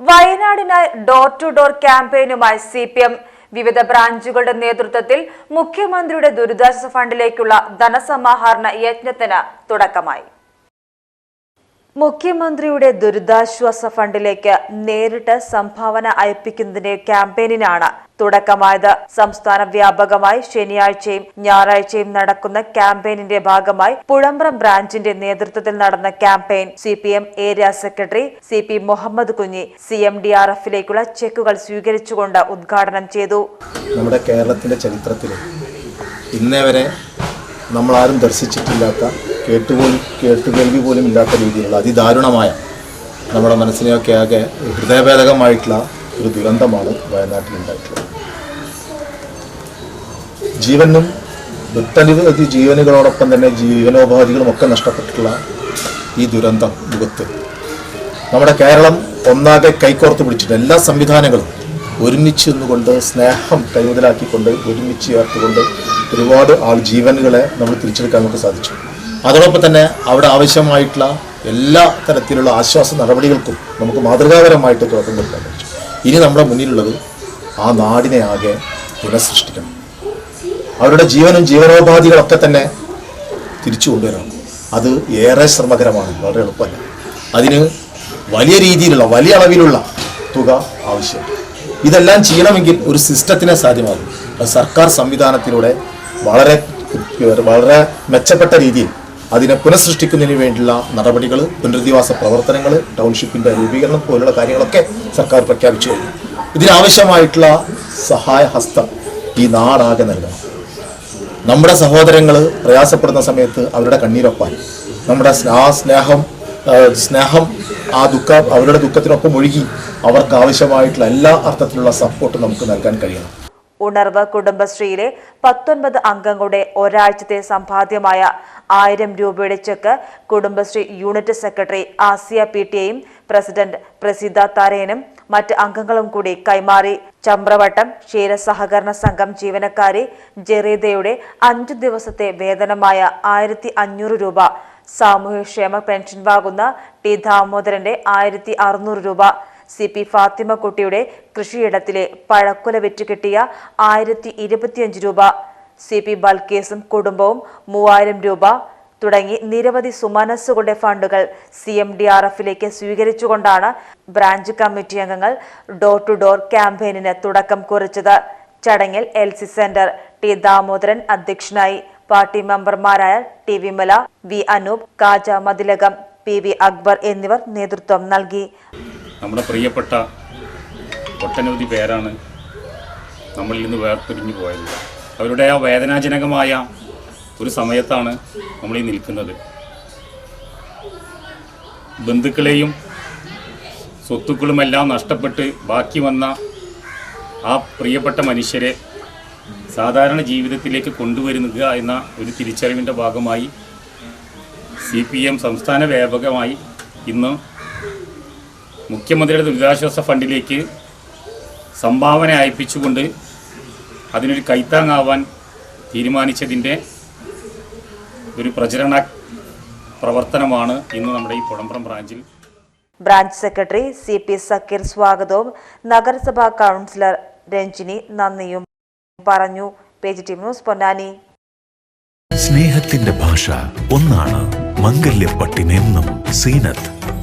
വയനാടിനായി door to door ക്യാമ്പയിനുമായി C P M വിവിധ ബ്രാഞ്ചുകളുടെ നേതൃത്വത്തിൽ മുഖ്യമന്ത്രിയുടെ ദുരിതാശ്വാസ ഫണ്ടിലേക്കുള്ള ധനസമാഹരണ യജ്ഞത്തിന് തുടക്കമായി. മുഖ്യമന്ത്രിയുടെ ദുരിതാശ്വാസ ഫണ്ടിലേക്ക് നേരിട്ട് സംഭാവന അയപ്പിക്കുന്നതിന്റെ ക്യാമ്പയിനിനാണ് തുടക്കമായത്. സംസ്ഥാന വ്യാപകമായി ശനിയാഴ്ചയും ഞായറാഴ്ചയും നടക്കുന്ന ക്യാമ്പയിനിന്റെ ഭാഗമായി പുഴമ്പ്രം ബ്രാഞ്ചിന്റെ നേതൃത്വത്തിൽ നടന്ന campaign C P M area secretary C P Muhammad Kunhi C M D R എഫിലേക്കുള്ള ചെക്കുകൾ സ്വീകരിച്ചുകൊണ്ട് ഉദ്ഘാടനം ചെയ്തു. നമ്മുടെ കേരളത്തിന്റെ ചരിത്രത്തിൽ ഇന്നേ വരെ ആരും ദർശിച്ചിട്ടില്ലാത്ത കേട്ടുപോലും കേട്ടുകേൾവി പോലും ഇല്ലാത്ത രീതിയിലുള്ള അതിദാരുണമായ നമ്മുടെ മനസ്സിനെയൊക്കെ ആകെ ഹൃദയഭേദകമായിട്ടുള്ള ഒരു ദുരന്തമാണ് വയനാട്ടിൽ ഉണ്ടായിട്ടുള്ളത് ജീവനും ഒട്ടനവധി ജീവനുകളോടൊപ്പം തന്നെ ജീവനോപാധികളും ഒക്കെ നഷ്ടപ്പെട്ടിട്ടുള്ള ഈ ദുരന്തം മുഖത്ത്. നമ്മുടെ കേരളം ഒന്നാകെ കൈകോർത്ത് പിടിച്ചിട്ട് എല്ലാ സംവിധാനങ്ങളും ഒരുമിച്ച് നിന്നുകൊണ്ട് സ്നേഹം കൈമുതലാക്കിക്കൊണ്ട് ഒരുമിച്ച് ചേർത്തുകൊണ്ട് ഒരുപാട് ആൾ ജീവനുകളെ നമ്മൾ തിരിച്ചെടുക്കാൻ നമുക്ക് സാധിച്ചു. അതോടൊപ്പം തന്നെ അവിടെ ആവശ്യമായിട്ടുള്ള എല്ലാ തരത്തിലുള്ള ആശ്വാസ നടപടികൾക്കും നമുക്ക് മാതൃകാപരമായിട്ട് തുടക്കം കൊടുക്കാൻ പറ്റും. ഇനി നമ്മുടെ മുന്നിലുള്ളത് ആ നാടിനെ ആകെ പുനഃസൃഷ്ടിക്കണം. അവരുടെ ജീവനും ജീവനോപാധികളൊക്കെ തന്നെ തിരിച്ചു കൊണ്ടുവരണം. അത് ഏറെ ശ്രമകരമാണ് വളരെ എളുപ്പമല്ല. അതിന് വലിയ രീതിയിലുള്ള വലിയ അളവിലുള്ള തുക ആവശ്യമുണ്ട് ഇതെല്ലാം ചെയ്യണമെങ്കിൽ ഒരു സിസ്റ്റത്തിനെ സാധ്യമാകും. സർക്കാർ സംവിധാനത്തിലൂടെ വളരെ വളരെ മെച്ചപ്പെട്ട രീതിയിൽ അതിനെ പുനഃസൃഷ്ടിക്കുന്നതിന് വേണ്ടിയുള്ള നടപടികൾ പുനരധിവാസ പ്രവർത്തനങ്ങൾ ടൗൺഷിപ്പിന്റെ രൂപീകരണം പോലുള്ള കാര്യങ്ങളൊക്കെ സർക്കാർ പ്രഖ്യാപിച്ചു കഴിഞ്ഞു. ഇതിനാവശ്യമായിട്ടുള്ള സഹായ ഹസ്തം ഈ നാടാകെ നൽകണം. നമ്മുടെ സഹോദരങ്ങൾ പ്രയാസപ്പെടുന്ന സമയത്ത് അവരുടെ കണ്ണീരൊപ്പാൻ നമ്മുടെ ആ സ്നേഹം സ്നേഹം ആ ദുഃഖ അവരുടെ ദുഃഖത്തിനൊപ്പം ഒഴുകി അവർക്ക് ആവശ്യമായിട്ടുള്ള എല്ലാ അർത്ഥത്തിലുള്ള സപ്പോർട്ട് നമുക്ക് നൽകാൻ കഴിയണം. ഉണർവ് കുടുംബശ്രീയിലെ പത്തൊൻപത് അംഗങ്ങളുടെ ഒരാഴ്ചത്തെ സമ്പാദ്യമായ ആയിരം രൂപയുടെ cheque Kudumbashree unit secretary Asiya P ടിയെയും president Prasidha തരേനും മറ്റ് അംഗങ്ങളും കൂടി കൈമാറി. ചമ്രവട്ടം ക്ഷീര സഹകരണ സംഘം ജീവനക്കാരി ജെറീദയുടെ അഞ്ചു ദിവസത്തെ വേതനമായ ആയിരത്തി അഞ്ഞൂറ് രൂപ സാമൂഹ്യക്ഷേമ പെൻഷൻ വാങ്ങുന്ന ടി ദാമോദരന്റെ ആയിരത്തി അറുന്നൂറ് രൂപ സി പി ഫാത്തിമക്കുട്ടിയുടെ കൃഷിയിടത്തിലെ പഴക്കുല വിറ്റ് കിട്ടിയ ആയിരത്തി ഇരുപത്തിയഞ്ച് രൂപ. സി പി ബൽക്കേസും കുടുംബവും മൂവായിരം രൂപ തുടങ്ങി നിരവധി സുമനസ്സുകളുടെ ഫണ്ടുകൾ സി എം ഡി ആർ എഫിലേക്ക് സ്വീകരിച്ചുകൊണ്ടാണ് ബ്രാഞ്ച് കമ്മിറ്റി അംഗങ്ങൾ ഡോർ ടു ഡോർ ക്യാമ്പയിനിന് തുടക്കം കുറിച്ചത്. ചടങ്ങിൽ L C centre T Damodaran അധ്യക്ഷനായി പാർട്ടി മെമ്പർമാരായ T Vimala V Anoop Kaja Mathilakam P V Akbar എന്നിവർ നേതൃത്വം നൽകി. നമ്മുടെ പ്രിയപ്പെട്ട ഒട്ടനവധി പേരാണ് നമ്മളിൽ നിന്ന് വേർപിരിഞ്ഞു പോയത്. അവരുടെ ആ വേദനാജനകമായ ഒരു സമയത്താണ് നമ്മൾ ഈ നിൽക്കുന്നത്. ബന്ധുക്കളെയും സ്വത്തുക്കളുമെല്ലാം നഷ്ടപ്പെട്ട് ബാക്കി വന്ന ആ പ്രിയപ്പെട്ട മനുഷ്യരെ സാധാരണ ജീവിതത്തിലേക്ക് കൊണ്ടുവരുക എന്ന ഒരു തിരിച്ചറിവിന്റെ ഭാഗമായി സി പി എം സംസ്ഥാന വ്യാപകമായി ഇന്ന് മുഖ്യമന്ത്രിയുടെ ദുരിതാശ്വാസ ഫണ്ടിലേക്ക് സംഭാവന അയപ്പിച്ചുകൊണ്ട് അതിനൊരു കൈത്താങ്ങാവാൻ തീരുമാനിച്ചതിന്റെ ഒരു പ്രചരണ പ്രവർത്തനമാണ് ഇന്ന് നമ്മുടെ ഈ പുഴമ്പ്രം ബ്രാഞ്ചിൽ. Branch secretary C P Sakkeer സ്വാഗതവും നഗരസഭാ കൗൺസിലർ രഞ്ജിനി നന്ദിയും പറഞ്ഞു. Page T news Ponnani. സ്നേഹത്തിന്റെ ഭാഷ ഒന്നാണ് മംഗല്യപ്പട്ടിനെന്നും Zeenath.